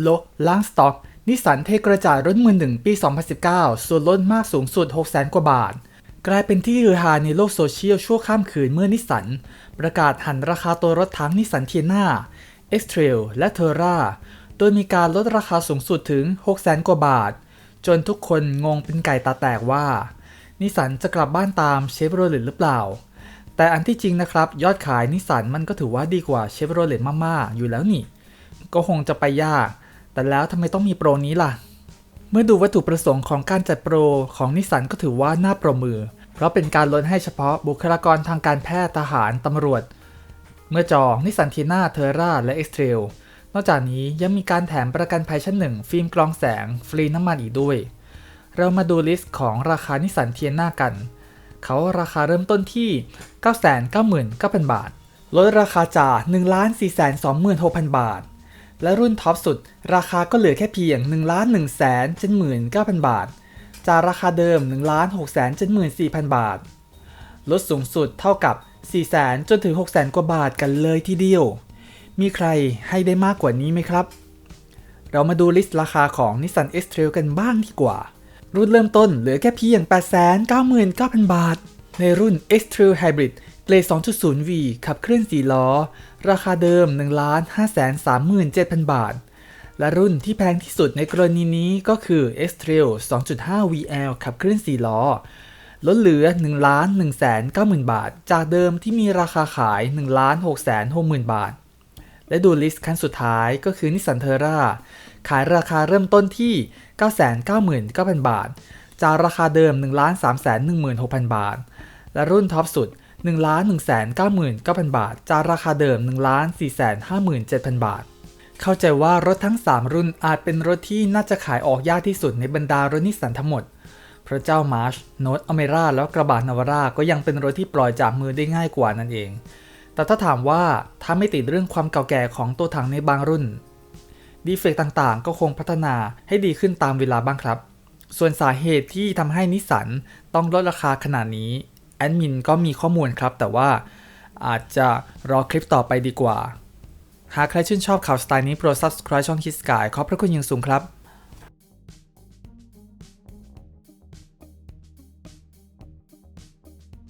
โลล้างสต็อก นิสสันเทกระจายรถมือหนึ่งปี 2019 ส่วนลดมากสูงสุด 600,000 กว่าบาท กลายเป็นที่ฮือฮาในโลกโซเชียลชั่วข้ามคืนเมื่อนิสสัน ประกาศหันราคาตัวรถทั้งนิสสันเทียนา X-Trail และเทอร่าโดยมีการลดราคาสูงสุดถึง 600,000 กว่าบาท จนทุกคนงงเป็นไก่ตาแตกว่า นิสสันจะกลับบ้านตามเชฟโรเลตหรือเปล่า แต่อันที่จริงนะครับ ยอดขายนิสสันมันก็ถือว่าดีกว่าเชฟโรเลตมาก ๆ อยู่แล้วนี่ ก็คงจะไปยาก แต่แล้วทำไมต้องมีโปรนี้ล่ะ เมื่อดูวัตถุประสงค์ของการจัดโปรของนิสสันก็ถือว่าน่าปรบมือ เพราะเป็นการลดให้เฉพาะบุคลากรทางการแพทย์ทหารตำรวจ เมื่อจองนิสสันทีน่าเทอร่าและเอ็กซ์เทรลนอกจากนี้ยังมีการแถมประกันภัยชั้นหนึ่งฟิล์มกรองแสง ฟรีน้ำมันอีกด้วย เรามาดูลิสต์ของราคานิสสันเทียน่ากัน เขาราคาเริ่มต้นที่ 999,000 บาท ลดราคาจาก 1,426,000 บาท และรุ่นท็อปสุด ราคาก็เหลือแค่เพียง1,179,000 บาท จากราคาเดิม 1,674,000 บาท ลดสูงสุดเท่ากับ 4 0 0 0 0จนถึง 6 0 0 0 0 กว่าบาทกันเลยทีเดียว มีใครให้ได้มากกว่านี้ไหมครับ เรามาดูลิสต์ราคาของ Nissan X-Trail กันบ้างดีกว่า รุ่นเริ่มต้นเหลือแค่เพียง 899,000 บาท ในรุ่น X-Trail Hybrid เกรด 2.0V ขับเคลื่อน4ล้อ ราคาเดิม 1,537,000 บาท และรุ่นที่แพงที่สุดในกรณีนี้ก็คือ X-Trail 2.5 VL ขับเคลื่อน4ล้อ ลดเหลือ 1 1 9 0 0 0 0 บาท จากเดิมที่มีราคาขาย 1 6 6 0 0 0 0 บาท และดูลิสต์ขั้นสุดท้ายก็คือนิสสันเทอร่าขายราคาเริ่มต้นที่ 999,000 บาท จากราคาเดิม 1,316,000 บาท และรุ่นท็อปสุด 1,199,000 บาท จากราคาเดิม 1,457,000 บาท เข้าใจว่ารถทั้ง 3 รุ่นอาจเป็นรถที่น่าจะขายออกยากที่สุดในบรรดารถนิสสันทั้งหมด พระเจ้ามาร์ช โนตอเมร่าแล้วกระบะนาวาร่าก็ยังเป็นรถที่ปล่อยจากมือได้ง่ายกว่านั่นเอง แต่ถ้าถามว่าถ้าไม่ติดเรื่องความเก่าแก่ของตัวถังในบางรุ่น ดีเฟกต่างๆ ก็คงพัฒนาให้ดีขึ้นตามเวลาบ้างครับส่วนสาเหตุที่ทำให้นิสสันต้องลดราคาขนาดนี้ แอดมินก็มีข้อมูลครับ แต่ว่าอาจจะรอคลิปต่อไปดีกว่า หากใครชื่นชอบข่าวสไตล์นี้โปรด subscribe ช่องคิสกายขอบพระคุณอย่างสูงครับ